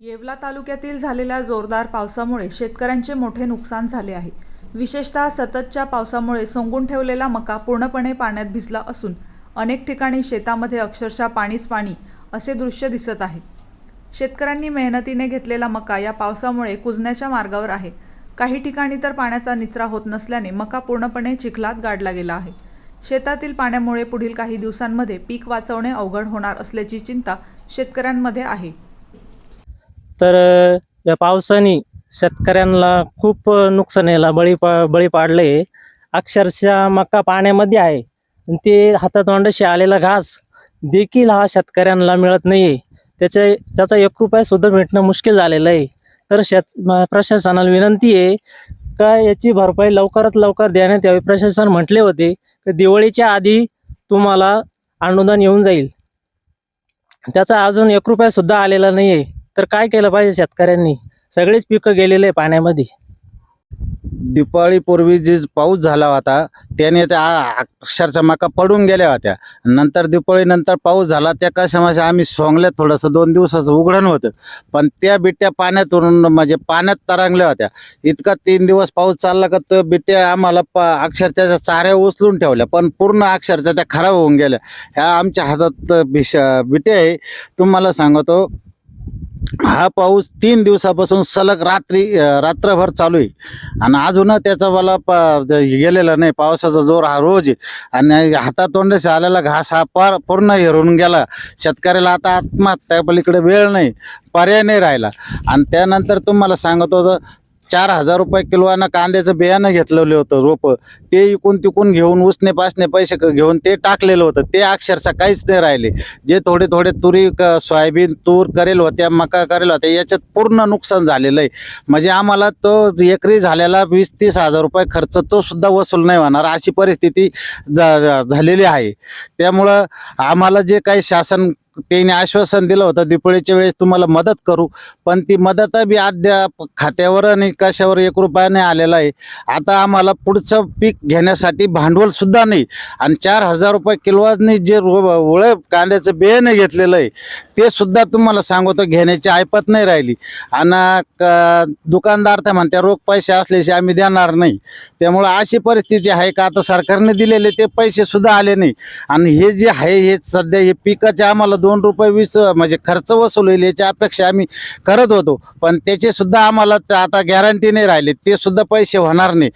येवला तालुक्यातील झालेल्या जोरदार पावसामुळे शेतकऱ्यांचे मोठे नुकसान झाले आहे. विशेषतः सततच्या पावसामुळे सोंगून ठेवलेला मका पूर्णपणे पाण्यात भिजला असून अनेक ठिकाणी शेतामध्ये अक्षरशः पाणीच पाणी असे दृश्य दिसत आहे. शेतकऱ्यांनी मेहनतीने घेतलेला मका या पावसामुळे कुजण्याच्या मार्गावर आहे. काही ठिकाणी तर पाण्याचा निचरा होत नसल्याने मका पूर्णपणे चिखलात गाडला गेला आहे. शेतातील पाण्यामुळे पुढील काही दिवसांमध्ये पीक वाचवणे अवघड होणार असल्याची चिंता शेतकऱ्यांमध्ये आहे. तर या पावसाने शेतकऱ्यांना खूप नुकसानीला बळी पा बळी पाडले. अक्षरशः मका पाण्यामध्ये आहे. आणि ते हातातोंडाशी आलेला घास देखील हा शेतकऱ्यांना मिळत नाही आहे त्याचे त्याचा एक रुपयासुद्धा भेटणं मुश्किल झालेलं आहे. तर शेत प्रशासनाला विनंती आहे का याची भरपाई लवकरात लवकर देण्यात यावी. प्रशासन म्हटले होते की दिवाळीच्या आधी तुम्हाला अनुदान येऊन जाईल. त्याचा अजून एक रुपयासुद्धा आलेला नाही आहे तर काय केलं पाहिजे शेतकऱ्यांनी? सगळीच पिकं गेलेले आहे पाण्यामध्ये. दिपाळीपूर्वी जे पाऊस झाला होता त्याने त्या अक्षरशः मका पडून गेल्या होत्या. नंतर दिपाळीनंतर पाऊस झाला त्या कशामध्ये आम्ही सोंगल्या थोडंसं दोन दिवसाचं उघडण होतं. पण त्या बिट्ट्या पाण्यातून म्हणजे पाण्यात तरंगल्या होत्या. इतका तीन दिवस पाऊस चालला का तर बिट्ट्या आम्हाला प अक्षर त्याच्या चाऱ्या उचलून ठेवल्या. पण पूर्ण अक्षरशः त्या खराब होऊन गेल्या. ह्या आमच्या हातात भिश बिट्या आहे. तुम्हाला सांगतो हा पाऊस तीन दिवसापासून सलग रात्री रात्रभर चालू आहे. आणि अजून त्याचा मला प गेलेला नाही. पावसाचा जोर हा रोज आहे. आणि हातातोंडाशी आलेला घास हा पार पूर्ण हिरून गेला. शेतकऱ्याला आता आत्महत्या पलीकडे वेळ नाही पर्याय नाही राहिला. आणि त्यानंतर तुम्हाला सांगत होतं चार हजार रुपये किलोनं कांद्याचं बियाणं घेतलेलं होतं रोपं. ते इकून तिकून घेऊन उसने पासने पैसे घेऊन ते टाकलेलं होतं. ते अक्षरशः काहीच नाही राहिले. जे थोडे थोडे तुरी क- सोयाबीन तूर करेल होत्या मका करेल होत्या याच्यात पूर्ण नुकसान झालेलं आहे. म्हणजे आम्हाला तो एकरी झालेला वीस तीस हजार रुपये खर्च तो सुद्धा वसूल नाही होणार अशी परिस्थिती झालेली आहे. त्यामुळं आम्हाला जे काही शासन त्यांनी आश्वासन दिलं होतं दिपळीच्या वेळेस तुम्हाला मदत करू. पण ती मदत बी अद्याप खात्यावर आणि कशावर एक रुपयाने आलेला आहे. आता आम्हाला पुढचं पीक घेण्यासाठी भांडवलसुद्धा नाही. आणि चार हजार रुपये किलोनी जे रो ओळे कांद्याचं बियाणे घेतलेलं आहे ते सुद्धा तुम्हाला सांगतो घेण्याची ऐपत नाही राहिली. आणि दुकानदार तर म्हणत्या रोख पैसे असल्याशी आम्ही देणार नाही. त्यामुळं अशी परिस्थिती आहे का? आता सरकारने दिलेले ते पैसेसुद्धा आले नाही. आणि हे जे आहे हे सध्या हे पिकाचे आम्हाला दोन रुपये वीस म्हणजे खर्च वसूल होईल याची अपेक्षा आम्ही करत होतो. पण त्याचे सुद्धा आम्हाला आता गॅरंटी नाही राहिली. ते सुद्धा पैसे होणार नाही.